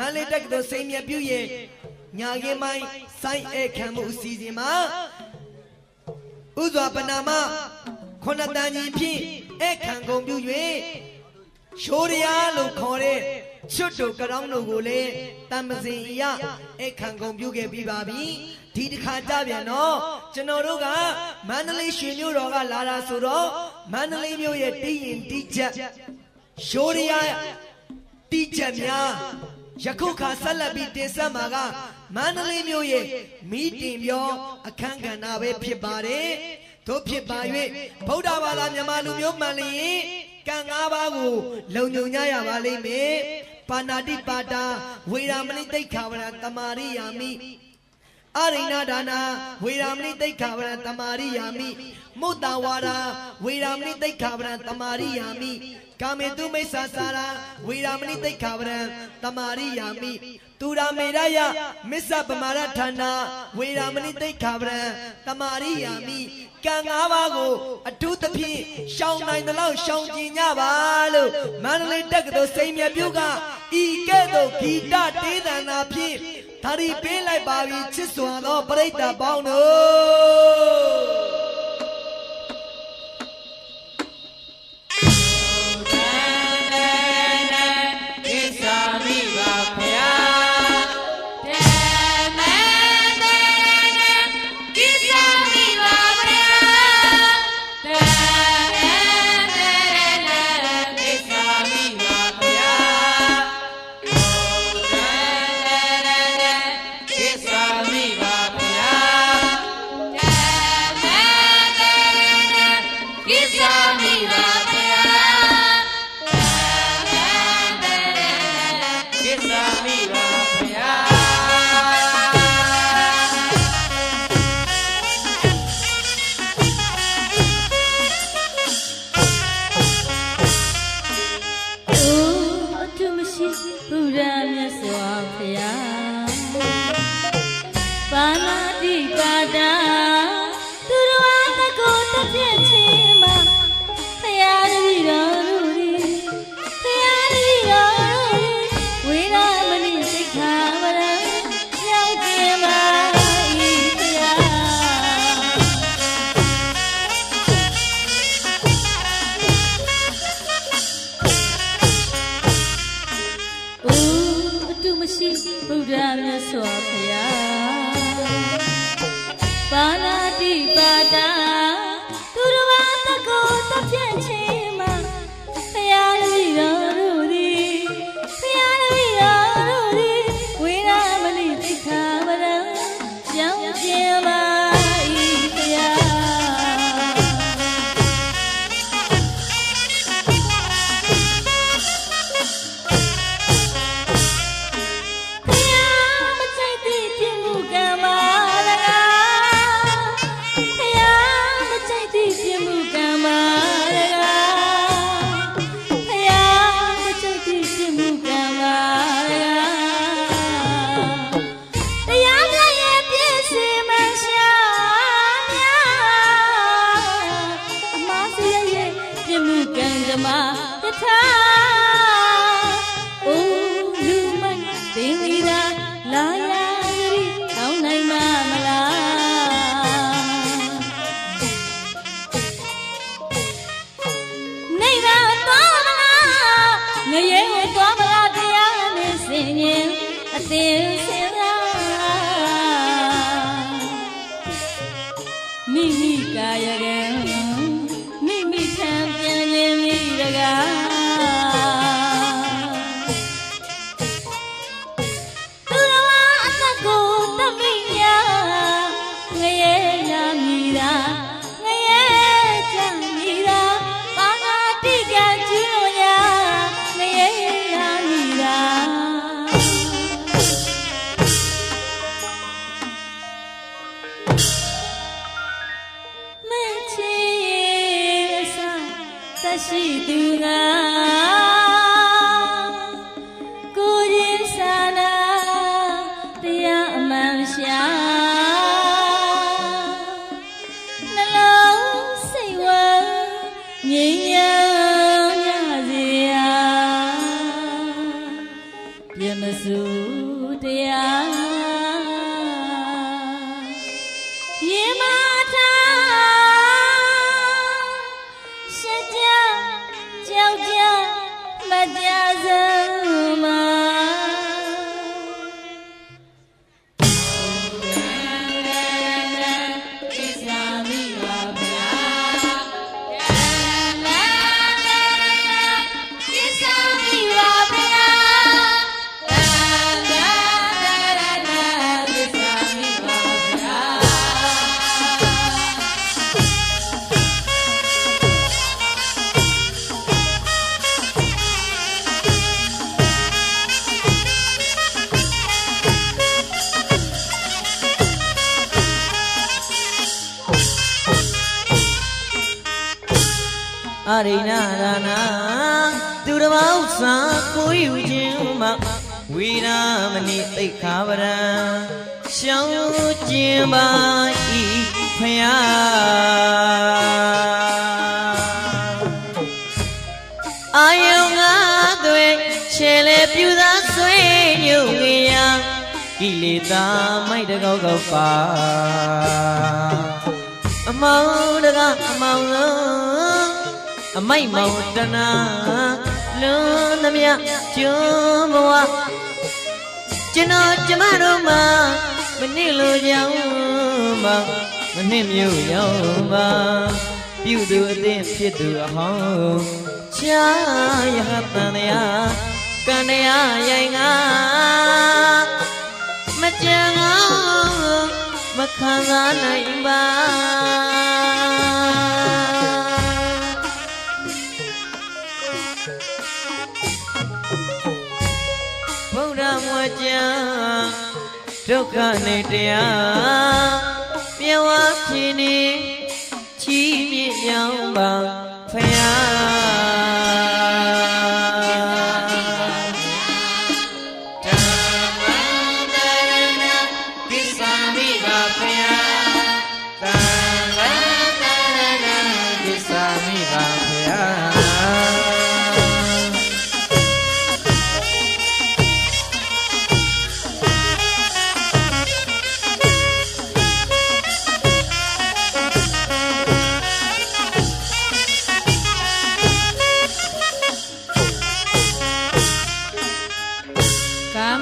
မန္တလေးတက္ကသိုလ်စိန်မြတ်ပြုရဲ့ညာခင်းမိုင်းစိုင်းဧခံမှုအစီအစဉ်မှာဥစွာပနာမခုနှစ်တန်ကြီးဖြင့်ဧခံကုန်ပြု၍ရှိုးရရားလို့ခေါ်တဲ့ချွတ်တို့ကရောင်းတို့ကိုလည်းတမ္ပစင်ရဧခံကုန်ပြုခဲ့ပြီးပါပြီဒီတစ်ခါကြပြန်တော့ကျွန်တော်တို့ကမန္တလေးရွှေမြို့တော်ကလာတာဆိုတော့မန္တလေးမြို့ရဲ့တည်ရင်တီးချက်ရှိုးရရားတီးချက်များ ယခုခါဆက်လက်ပြီးတင်ဆက်မှာကမန္တလေးမြို့ရဲ့မီးတင်ပြောအခမ်းကဏ္ဍပဲဖြစ်ပါတယ်တို့ဖြစ်ပါ၍ဗုဒ္ဓဘာသာမြန်မာလူမျိုးမှန်လျင်ကံ၅ပါးကိုလုံခြုံကြရပါလိမ့်မယ်ပါဏာတိပါတာဝေရာမဏိတိတ်ခါဝရတမာရိယာမိအရိဏဒါနာဝေရာမဏိတိတ်ခါဗရံတမာရိယာမိမုတ္တဝါဒဝေရာမဏိတိတ်ခါဗရံတမာရိယာမိ ကာမေတုမိစ္ဆာစာရာဝေရာမဏိတိတ်ခါဗရံတမာရိယာမိတူရာမေရယမစ္ဆပမာရဌာနာဝေရာမဏိတိတ်ခါဗရံတမာရိယာမိကံ၅ပါးကိုအထူးသဖြင့်ရှောင်းနိုင်သလောက်ရှောင်းကျင်ကြပါလို့မန္တလေးတက္ကသိုလ်စိန်မြတ်ပြုကဤကဲ့သို့ဂီတတေးသန္တာဖြင့်ဒါဒီပေးလိုက်ပါပြီချစ်စွာသောပရိသတ်ပေါင်းတို့ ကြောက်ကြမကြစ ရိဏရဏသူတော်ဘောက်စာကိုယူခြင်းမဝိရာမဏိသိက္ခာပရံရှောင်းခြင်းပါဤဖယားအာယုံငါသွေရှယ်လေပြူသာဆွေညုံငရကိလေသာမိုက်တကောက်ကောက်ပါအမောင်တကအမောင်လုံး အမိုက်မောင်တနာလွန်သမျှကျွန်းဘဝကျွန်တော်ကျမတို့မှာမနစ်လိုကြောင်ပါမနစ်မျိုးရောက်ပါပြုသူအသင်ဖြစ်သူအဟောင်းချာယဟတန်တရားကံတရားရိုင်ငါမကြံအောင်မခံစားနိုင်ပါ ဒုက္ခနေတရားမြေဝဖြစ်နေချီးမြှောက်ရောင်းပါဖယား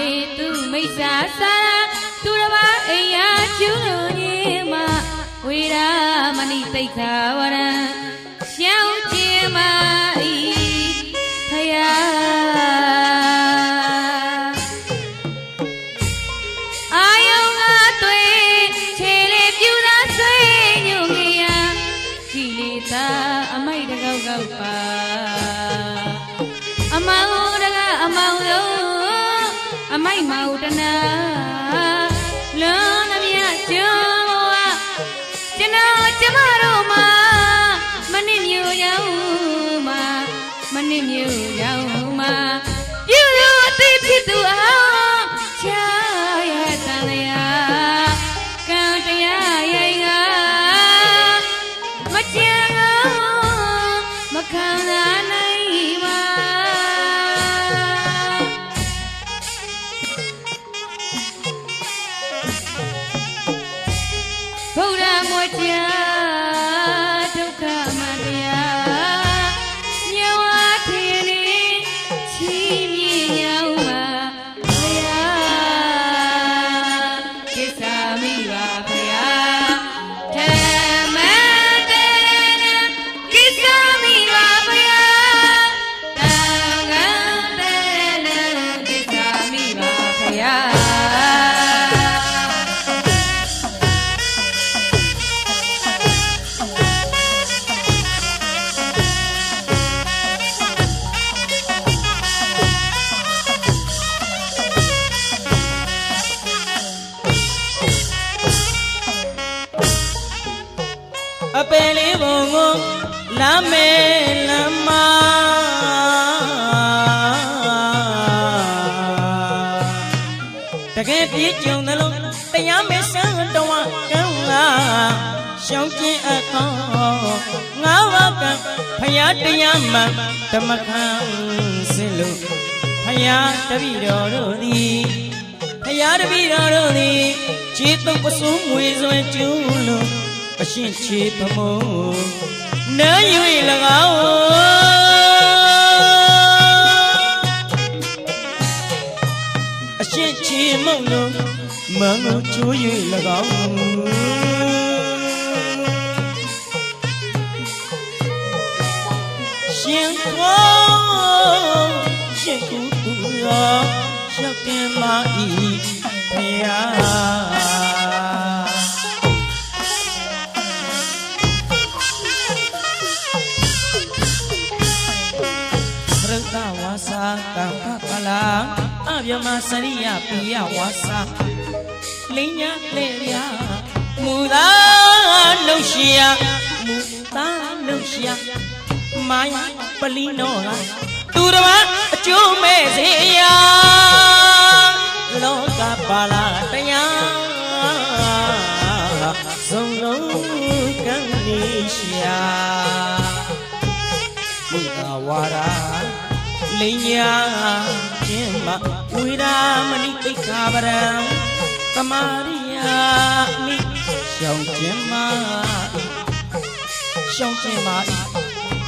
မေတုမိစ္ဆာစာရာသူတစ်ပါးအိမ်ယာကျူးလွန်ခြင်းမဝေရာမဏိတိတ်ခာဝရံရှော ပြည့်ကြုံသလုံးတရားမဲဆန်းတော်ကံလာရှောင်းကျင်အကောငါးပါးကဖယားတရားမှန်ဓမ္မခံစင်လို့ဖယားတပည့်တော်တို့သည်ဖယားတပည့်တော်တို့သည်ခြေတုပ်ပစိုးငွေစွဲကျူးလို့အရှင်ခြေပမုံနမ်း၍၎င်း ရှင်ခြေမုံလို့မငုံချိုး၍၎င်းရှင်ကောရှင်ကူရောရှောက်တင်မာဤဖယားရ အဗျမစရိယပိယဝါစာလင်းညာလေရမူသာလှုပ်ရှားမူသာလှုပ်ရှားမာယာပလီနောကသူတော်ဘာအကျိုးမဲ့စေရလောကပါလာတရားစုံလုံးကံနေရှာမုသာဝါရာလိညာခြင်းမဝိရာ မဏိတိခာပရံသမာရိယာမိရှောင်းခြင်းမရှောင်းခြင်းမ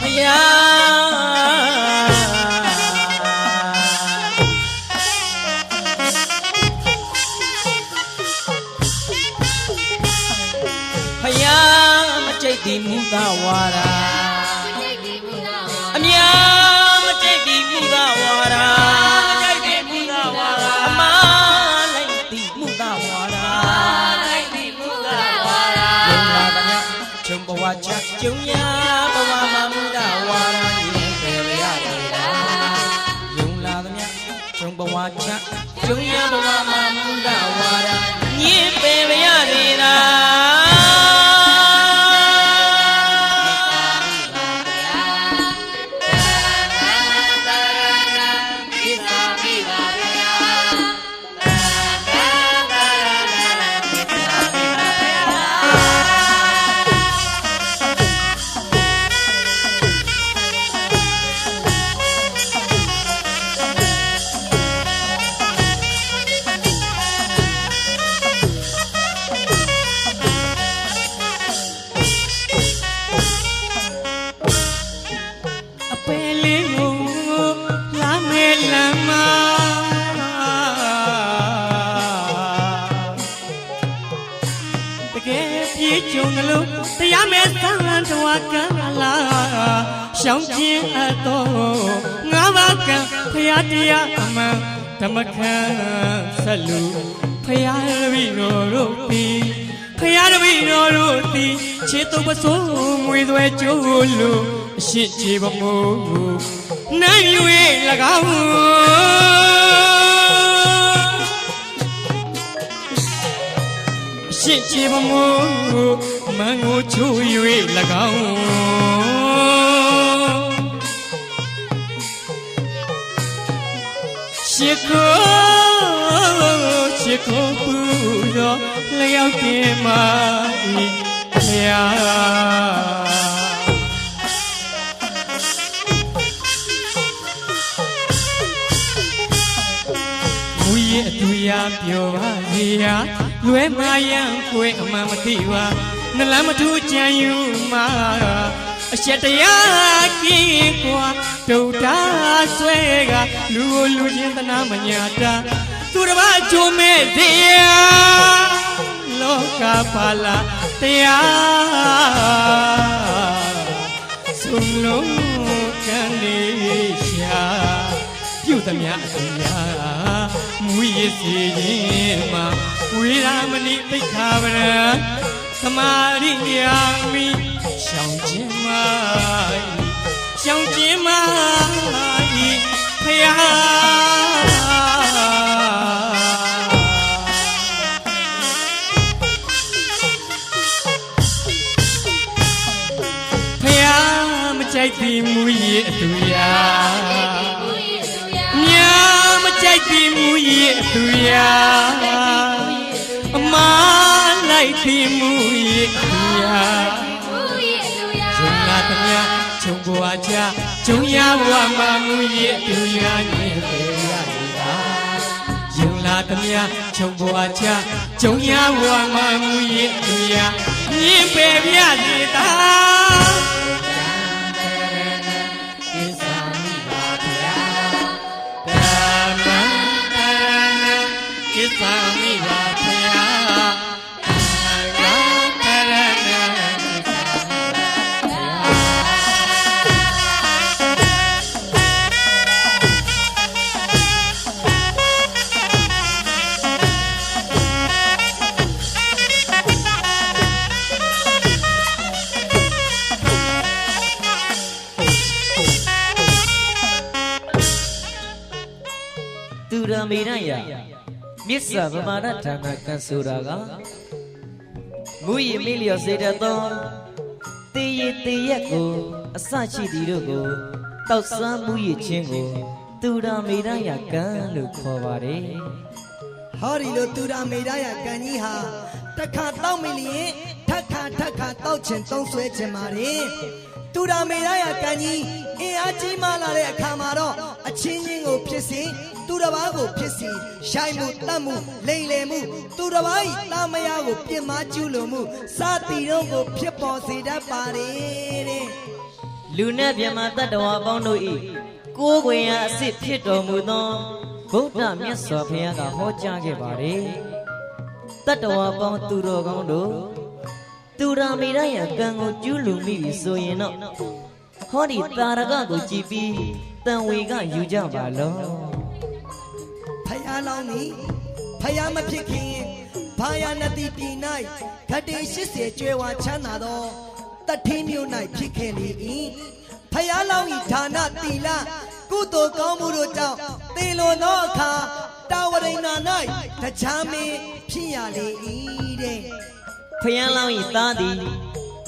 ဘုရားဖယားမကြိတ်ဒီမူသာဝါရာ က်ကျုံညာဘဝမှာမူသာဝါရာရင်ပေရတာယုံလာသမျှခြုံဘဝချက်ကျုံညာဘဝမှာ ရှောင်းကျင်အပ်တော့ငါးပါးကံဖရာတရားအမှန်ဓမ္မခံဆက်လူဖရာတပည့်တော်တို့သည်ဖရာတပည့်တော်တို့သည်ခြေတုပ်ပစိုးငွေသွဲကျိုးလို့အရှိချေပမို့နိုင်၍၎င်းအရှိချေပမို့မန်ကိုချိုး၍၎င်း ရှိခိုးရှိခိုးပူရောလျောက်တင်မာဤဖျားမူရဲ့အတူရာပြောပါလေရာလွဲမာယံကိုယ်အမှန်မသိပါနှလမ်းမထူးကြံယူမှာ အချက်တရားကင်းကွာဒုတာဆွဲကလူကိုလူချင်းသနာမညာတာသူတစ်ပါးကြုံမဲ့တရားလောကပါလာတရားဆုံးလုံးကံလေးရှာပြုတ်သမျှအစဉ်များမူရည်စီခြင်းမှာဝိရာမဏိပိခာဗရံသမာရိယာမိရှောင်းခြင်းမာ ရှောင်းခြင်းမာဤဖယာဖယာမကြိုက်သည်မူရည်အတူရာမြာမကြိုက်ပြီမူရဲ့အသူရာ ချဂျုံရဘွားမှာမူရဲ့အသူရာညင်ပေရာသမျှချုံပွားချဂျုံရဘဝမှာမူရဲ့သူရမြင်ပေပြစေတာဓ မေရယမြစ္ဆာဗမာဒဌာနကံဆိုတာကမူရည်မေလျော်စေတတ်သောတေရတေရက်ကိုအစရှိသည်တို့ကိုတောက်ဆမ်းမူရည်ခြင်းကိုသူရမေရယကံလို့ခေါ်ပါတယ်ဟောဒီလိုသူရာမေရယကံကြီးဟာတစ်ခါတောက်မိလျင်ထ က်ခါထက်ခါတောက်ချင်သုံးဆွဲချင်ပါတယ်သူရာမေရယကံကြီးအင်အားကြီးမားလာတဲ့အခါမှာတော့အချင်းချင်းကိုဖြစ်စေသူတစ်ပါးကိုဖြစ်စေရှိုင်းမှုတတ်မှုလိမ်လည်မှုသူတစ်ပါးဤတာမယာကိုပြစ်မှားကျူးလွန်မှုစသည်တို့ကိုဖြစ်ပေါ်စေတတ်ပါတယ်တဲ့လူနဲ့မြမတတ္တဝါပေါင်းတို့ဤကိုယ်ွယ်ရာအစ်စ်ဖြစ်တော်မူသောဗုဒ္ဓမြတ်စွာဘုရားကဟောကြားခဲ့ပါတယ်တတ္တဝါပေါင်းသူတော်ကောင်းတို့ သူရာမေရယကံကိုကျူးလွန်မိပြီဆိုရင်တော့ဟောဒီတာရကကိုကြည်ပြီးတန်ဝေကယူကြပါလောဖယားလောင်းသည်ဖယားမဖြစ်ခင်ဘာယာနတိပြည်၌ဂတိ80ကျွဲဝါချမ်းသာသောတထင်းမြို့၌ဖြစ်ခဲ့လေ၏ဖယားလောင်း၏ဌာနတီလကုသိုလ်ကောင်းမှုတို့ကြောင့်သေလွန်သောအခါတာဝရိဏ၌တရားမင်းဖြစ်ရလေ၏တဲ့ ဖျံလောင်းဤသားသည်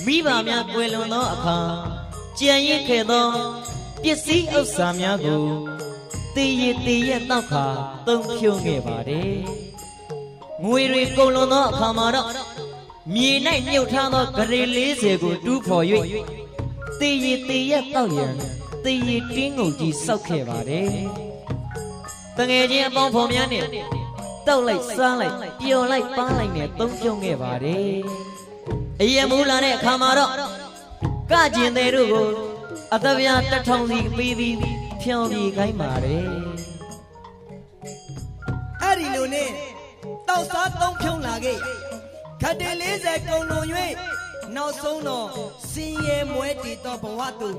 မိဘများကွယ်လွန်သောအခါကြံရစ်ခဲ့သောပစ္စည်းဥစ္စာများကိုတည်ရည်တည်ရတောက်ခါသုံးဖြုံခဲ့ပါတယ်ငွေတွေကုန်လွန်သောအခါမှာတော့မြေ၌မြုပ်ထားသောဂရေ40ကိုတူးဖော်၍တည်ရည်တည်ရတောက်ရန်တည်ရည်တင်းငုံကြီးစောက်ခဲ့ပါတယ်တငယ်ချင်းအပေါင်းဖော်များနဲ့တောက်လိုက်စားလိုက် ပျော်လိုက်ပန်းလိုက်နဲ့သုံးပြုံးခဲ့ပါတယ်အရင်မူလာတဲ့အခါမှာတော့ကကျင်တဲ့တို့ကိုအသဗျာတစ်ထောင်စီပြီးပြီးဖြောင်းပြေးခိုင်းပါတယ်အဲ့ဒီလိုနဲ့တောက်စားသုံးဖြုံလာခဲ့ခတ်တယ်40ကုံလွန်၍နောက်ဆုံးတော့စင်ရဲမွဲတည်သောဘဝသို့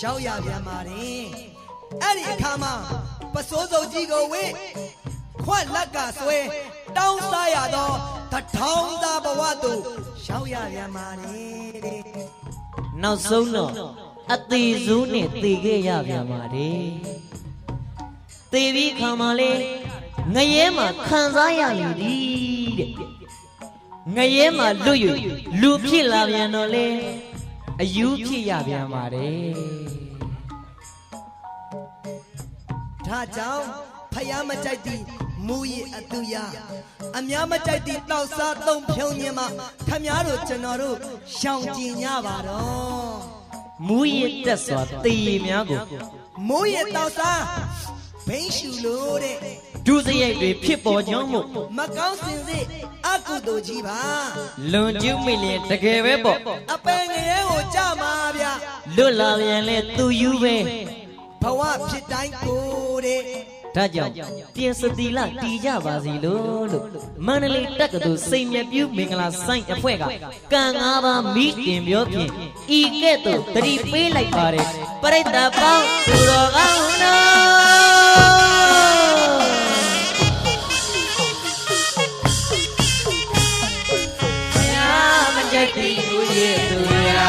ရောက်ရပြန်ပါတယ်အဲ့ဒီအခါမှာပစိုးစုပ်ကြီးကိုဝေခွက်လက်ကဆွဲ တောင်းစားရသောတထောင်သာဘဝသို့ရောက်ရပြန်ပါတယ်တဲ့နောက်ဆုံးတော့အသေးစိုးနဲ့တည်ခဲ့ရပြန်ပါတယ်တည်ပြီးခါမှလေငရဲမှာခံစားရလူသည်တဲ့ငရဲမှာလွတ်၍လူဖြစ်လာပြန်တော့လေအယူဖြစ်ရပြန်ပါတယ်ဒါကြောင့်ဖယားမကြိုက်သည့် မူရည်အတူရအများမကြိုက်သည့်တောက်စားသုံးဖြုံညင်မှာခမများတို့ကျွန်တော်တို့ရှောင်ကျင်ကြပါတော့မူရစ်တက်စွာတည်ရည်များကိုမိုးရတောက်စားဘိန်းရှူလို့တဲ့ဒုစရိုက်တွေဖြစ်ပေါ်ကြောင်းမို့မကောင်းစင်စစ်အကုသိုလ်ကြီးပါလွန်ကျူးမိလျင်တကယ်ပဲပေါ့အပင်ငရဲကိုကြမှာဗျလွတ်လာပြန်လဲသူယူပဲဘဝဖြစ်တိုင်းကိုတဲ့ ဒါကြောင့်ပြင်စတိလတီကြပါစီလို့လို့မန္တလေးတက္ကသိုလ်စိန်မြပြူးမင်္ဂလာဆိုင်အဖွဲ့ကကံ၅ပါးမိတင်ပြောဖြင့်ဤကဲ့သို့တတိပေးလိုက်ပါတယ်ပရိသတ်ပေါင်းသူတော်ကောင်းတို့ဘုရားမကြိုက်သည်ကိုရဲ့သူရာ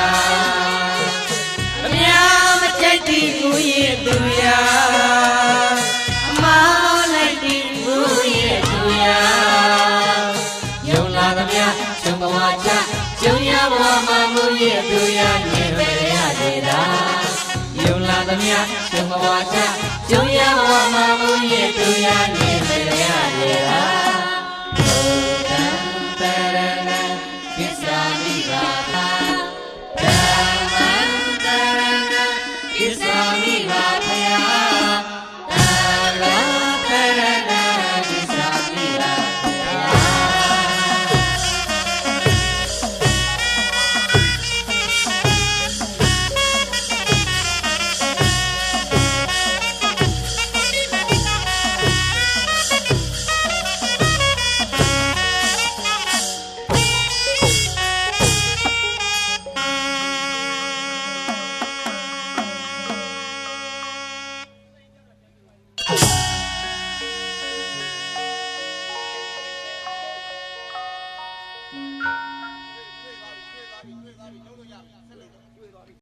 ဘုရားမကြိုက်သည်ကိုရဲ့သူရာ သမျှရှင်ဘဝချကျုံရဘဝမှာမူရဲ့သူရာမြင်ရရသေးတာ